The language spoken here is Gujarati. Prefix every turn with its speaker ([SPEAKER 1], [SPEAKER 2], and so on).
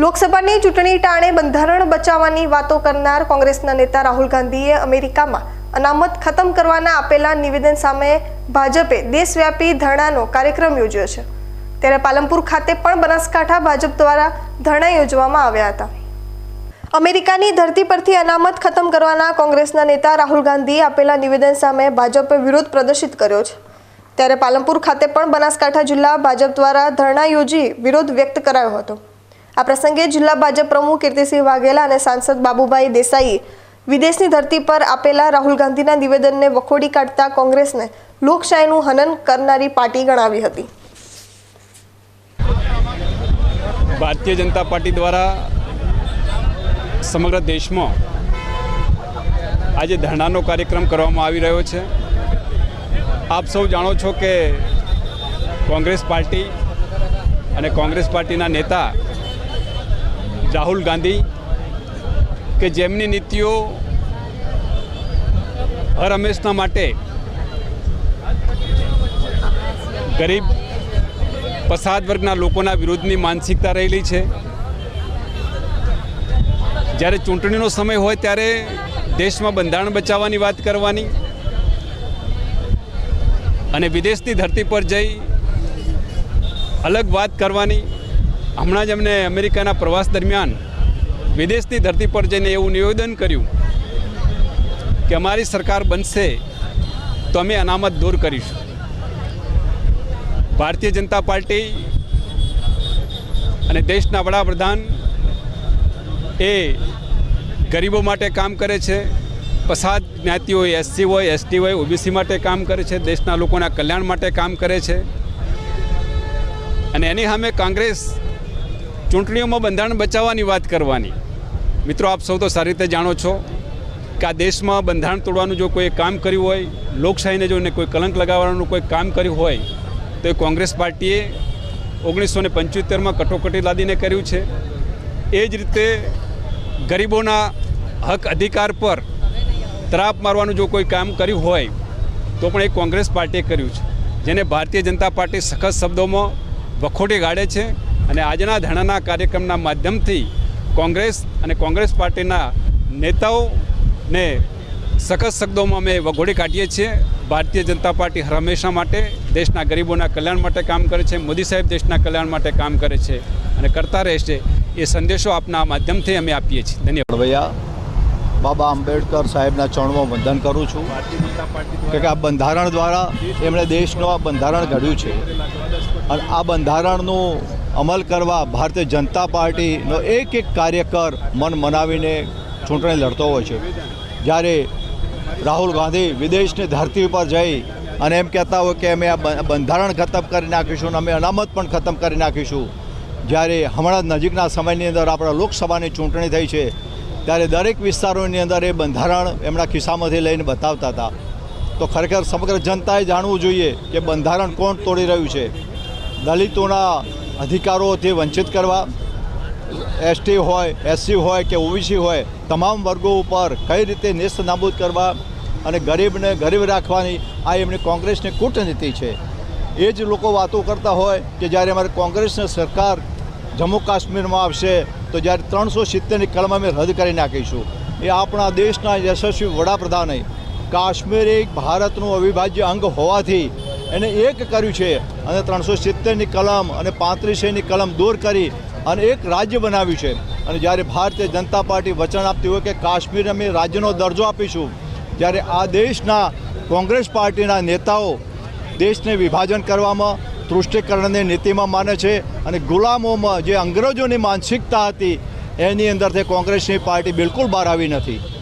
[SPEAKER 1] લોકસભાની ચૂંટણી ટાણે બંધારણ બચાવવાની વાતો કરનાર કોંગ્રેસના નેતા રાહુલ ગાંધીએ અમેરિકામાં અનામત ખતમ કરવાના આપેલા નિવેદન સામે ભાજપે દેશવ્યાપી ધરણાનો કાર્યક્રમ યોજ્યો છે. ત્યારે પાલનપુર ખાતે પણ બનાસકાંઠા ભાજપ દ્વારા ધરણા યોજવામાં આવ્યા હતા. અમેરિકાની ધરતી પરથી અનામત ખતમ કરવાના કોંગ્રેસના નેતા રાહુલ ગાંધીએ આપેલા નિવેદન સામે ભાજપે વિરોધ પ્રદર્શિત કર્યો છે. ત્યારે પાલનપુર ખાતે પણ બનાસકાંઠા જિલ્લા ભાજપ દ્વારા ધરણા યોજી વિરોધ વ્યક્ત કરાયો હતો. આ પ્રસંગે જિલ્લા ભાજપ પ્રમુખ કીર્તિસિંહ વાઘેલા અને સાંસદ બાબુભાઈ દેસાઈએ વિદેશની ધરતી પર આપેલા રાહુલ ગાંધીના નિવેદનને વખોડી કાઢતા કોંગ્રેસને લોકશાહીનું હનન કરનારી પાર્ટી ગણાવી હતી.
[SPEAKER 2] ભારતીય જનતા પાર્ટી દ્વારા સમગ્ર દેશમાં આજે ધરણાનો કાર્યક્રમ કરવામાં આવી રહ્યો છે. આપ સૌ જાણો છો કે કોંગ્રેસ પાર્ટી અને કોંગ્રેસ પાર્ટીના નેતા રાહુલ ગાંધી કે જેમની નીતિઓ હર હંમેશના માટે ગરીબ પસાદ વર્ગના લોકોના વિરોધની માનસિકતા રહેલી છે. જ્યારે ચૂંટણીનો સમય હોય ત્યારે દેશમાં બંધારણ બચાવવાની વાત કરવાની અને વિદેશની ધરતી પર જઈ અલગ વાત કરવાની હમણાં જ અમને અમેરિકાના પ્રવાસ દરમિયાન વિદેશની ધરતી પર જઈને એવું નિવેદન કર્યું કે અમારી સરકાર બનશે તો અમે અનામત દૂર કરીશું. ભારતીય જનતા પાર્ટી અને દેશના વડાપ્રધાન એ ગરીબો માટે કામ કરે છે, પસાદ જ્ઞાતિ હોય એસસી હોય, એસટી હોય, ઓબીસી માટે કામ કરે છે, દેશના લોકોના કલ્યાણ માટે કામ કરે છે. અને એની સામે કોંગ્રેસ ચૂંટણીઓમાં બંધારણ બચાવવાની વાત કરવાની. મિત્રો, આપ સૌ તો સારી રીતે જાણો છો કે આ દેશમાં બંધારણ તોડવાનું જો કોઈ કામ કર્યું હોય, લોકશાહીને જોઈને કોઈ કલંક લગાવવાનું કોઈ કામ કર્યું હોય, તો એ કોંગ્રેસ પાર્ટીએ ઓગણીસો ને પંચોતેરમાં કટોકટી લાદીને કર્યું છે. એ જ રીતે ગરીબોના હક અધિકાર પર ત્રાપ મારવાનું જો કોઈ કામ કર્યું હોય, તો પણ એ કોંગ્રેસ પાર્ટીએ કર્યું છે. જેને ભારતીય જનતા પાર્ટી સખત શબ્દોમાં વખોટી ગાળે છે. અને આજના ધરણાના કાર્યક્રમના માધ્યમથી કોંગ્રેસ અને કોંગ્રેસ પાર્ટીના નેતાઓને સખત શબ્દોમાં અમે વઘોડી કાઢીએ છીએ. ભારતીય જનતા પાર્ટી હંમેશા માટે, દેશના ગરીબોના કલ્યાણ માટે કામ કરે છે, મોદી સાહેબ દેશના કલ્યાણ માટે કામ કરે છે અને કરતા રહેશે એ સંદેશો આપના માધ્યમથી અમે આપીએ છીએ. ધન્યવાદ.
[SPEAKER 3] ભૈયા બાબા આંબેડકર સાહેબના ચરણમાં વંદન કરું છું. કે આ બંધારણ દ્વારા એમણે દેશનું આ બંધારણ ઘડ્યું છે. અને આ બંધારણનું અમલ કરવા ભારતીય જનતા પાર્ટીનો એક એક કાર્યકર મન મનાવીને ચૂંટણી લડતો હોય છે. જ્યારે રાહુલ ગાંધી વિદેશની ધરતી ઉપર જઈ અને એમ કહેતા હોય કે અમે આ બંધારણ ખતમ કરી નાખીશું અને અમે અનામત પણ ખતમ કરી નાખીશું. જ્યારે હમણાં નજીકના સમયની અંદર આપણા લોકસભાની ચૂંટણી થઈ છે, ત્યારે દરેક વિસ્તારોની અંદર એ બંધારણ એમના ખિસ્સામાંથી લઈને બતાવતા હતા. તો ખરેખર સમગ્ર જનતાએ જાણવું જોઈએ કે બંધારણ કોણ તોડી રહ્યું છે? દલિતોના અધિકારોથી વંચિત કરવા એસટી હોય એસસી હોય કે ઓબીસી હોય, તમામ વર્ગો ઉપર કઈ રીતે નેસ્ત નાબૂદ કરવા અને ગરીબને ગરીબ રાખવાની આ એમની કોંગ્રેસની કૂટનીતિ છે. એ જ લોકો વાતો કરતા હોય કે જ્યારે અમારી કોંગ્રેસની સરકાર જમ્મુ કાશ્મીરમાં આવશે, તો જ્યારે ત્રણસો સિત્તેરની કલમ અમે રદ કરી નાખીશું. એ આપણા દેશના યશસ્વી વડાપ્રધાને કાશ્મીર એક ભારતનું અવિભાજ્ય અંગ હોવાથી એને એક કર્યું છે અને ત્રણસો સિત્તેરની કલમ અને પાંત્રીસેની કલમ દૂર કરી અને એક રાજ્ય બનાવ્યું છે. અને જ્યારે ભારતીય જનતા પાર્ટી વચન આપતી હોય કે કાશ્મીરને અમે રાજ્યનો દરજ્જો આપીશું, ત્યારે આ દેશના કોંગ્રેસ પાર્ટીના નેતાઓ દેશને વિભાજન કરવામાં, તૃષ્ટિકરણની નીતિમાં માને છે અને ગુલામોમાં જે અંગ્રેજોની માનસિકતા હતી, એની અંદરથી કોંગ્રેસની પાર્ટી બિલકુલ બહાર આવી નથી.